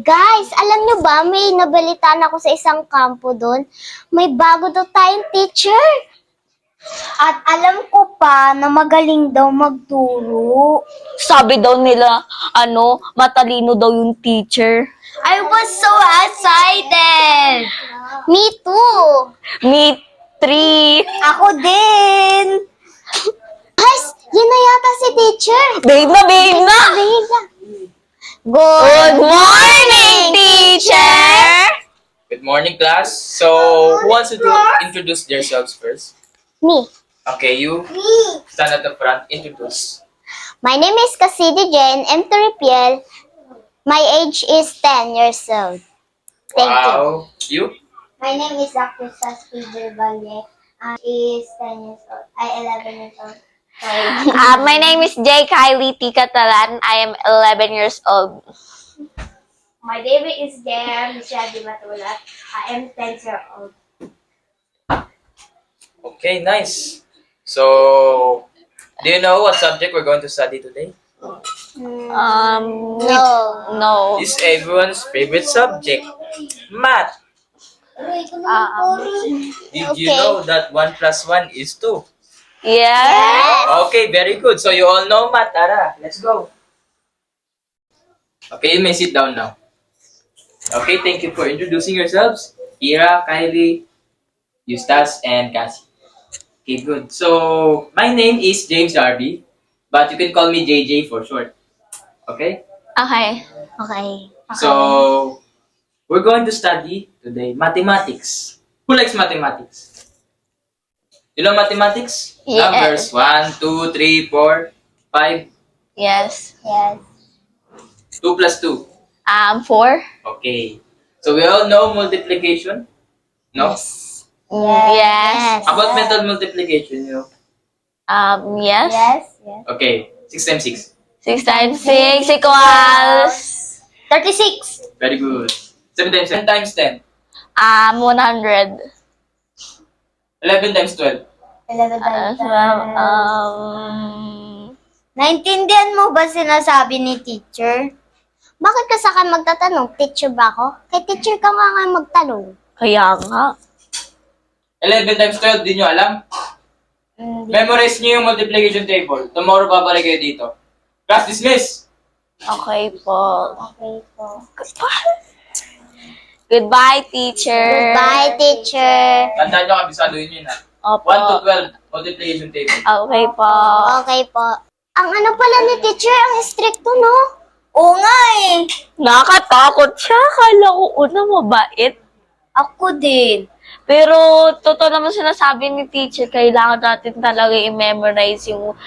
Guys, alam nyo ba, may nabalitaan ako sa isang kampo doon. May bago daw tayong teacher. At alam ko pa na magaling daw magturo. Sabi daw nila, ano, matalino daw yung teacher. I was so excited! Me too! Me, three. Ako din! Guys, yun na yata si teacher. Babe na, babe na! Babe na. Good, Good morning, teacher! Good morning, class. So, who wants to do, introduce themselves first? Me. Okay, you stand at the front. Introduce. My name is Cassidy Jen M. Toripiel. My age is 10 years old. Thank you. wow. You? My name is Acusas Peter Valle. I is 10 years old. I 11 years old. Sorry. Uh, my name is Jay Kylie T. Catalan. I am 11 years old. My name is Jem Shadi Matula. I am 10 years old. Okay, nice. So, do you know what subject we're going to study today? Um, No. no. It's everyone's favorite subject, math. Um, Did you Okay. know that 1 plus 1 is 2? Yeah. Okay, very good. So, you all know math. Tara, let's go. Okay, you may sit down now. Okay, thank you for introducing yourselves. Ira, Kylie, Eustace, and Cassie. Okay, good. So, my name is James Darby, but you can call me JJ for short. Okay? Okay. Okay. So, we're going to study today mathematics. Who likes mathematics? You know mathematics? Yes. Numbers 1, 2, 3, 4, 5, Yes. Yes. 2 plus 2. Um, four? Okay. So, we all know multiplication? No? Yes. Yes. About mental multiplication, you know? Um, yes. Yes. Yes. Okay. 6 times 6. Six times six equals 36. Very good. 7 times 10 times 10. um 100. 11 times 12. 11 Uh, um, Naintindihan mo ba sinasabi ni teacher? Bakit ka sa akin magtatanong? Teacher ba ako? Kay teacher ka nga nga magtanong. kaya nga. 11 times 12, di nyo alam? Memorize nyo yung multiplication table. Tomorrow babalik kayo dito. Class dismiss! Okay po. Okay po. Goodbye, teacher. Goodbye, teacher. Tandaan nyo, kabisado yun yun ha. Opo. 1 to 12, multiplication table. Okay po. Okay po. Ang ano pala ni teacher, ang stricto, no? Oo nga eh. Nakakatakot siya. Kala ko una mabait. Ako din. Pero, totoo naman sinasabi ni teacher, kailangan natin talaga i-memorize yung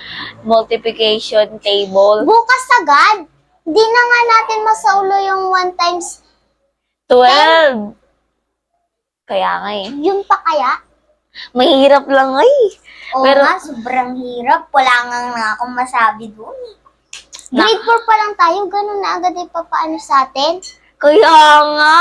multiplication table. Bukas agad. Di na nga natin masaulo yung one times 12. Kaya nga eh. yun pa kaya? Mahirap lang eh. Oo Pero- nga, sobrang hirap. Wala nga nga akong masabi doon. Na- Grade 4 pa lang tayo, ganun na agad ay papaano sa atin. Kaya nga,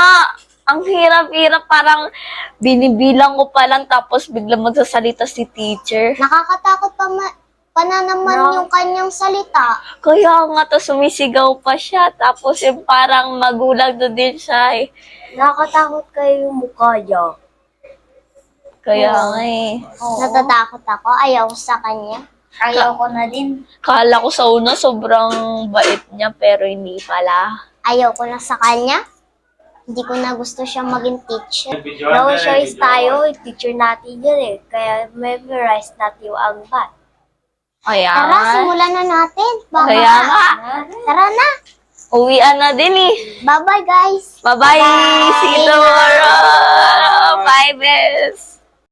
ang hirap-hirap parang binibilang ko pa lang tapos biglang magsasalita si teacher. Nakakatakot pa, ma- pa na naman No. yung kanyang salita. Kaya nga, tapos sumisigaw pa siya. Tapos yung parang magulang na din siya eh. Nakakatakot kayo yung mukha niya. Kaya nga eh. Natatakot ako, ayaw ko sa kanya. Ayaw ko na din. Kala ko sa una sobrang bait niya pero hindi pala. Ayaw ko na sa kanya. Hindi ko na gusto siya maging teacher. No choice tayo, teacher natin yan eh. Kaya memorize natin yung angbat. Kaya Tara, simulan na natin. Baka- Kaya nga. Tara na. Uwian na din eh. Bye-bye, guys. Bye-bye. Bye. See you tomorrow. Bye, Bes.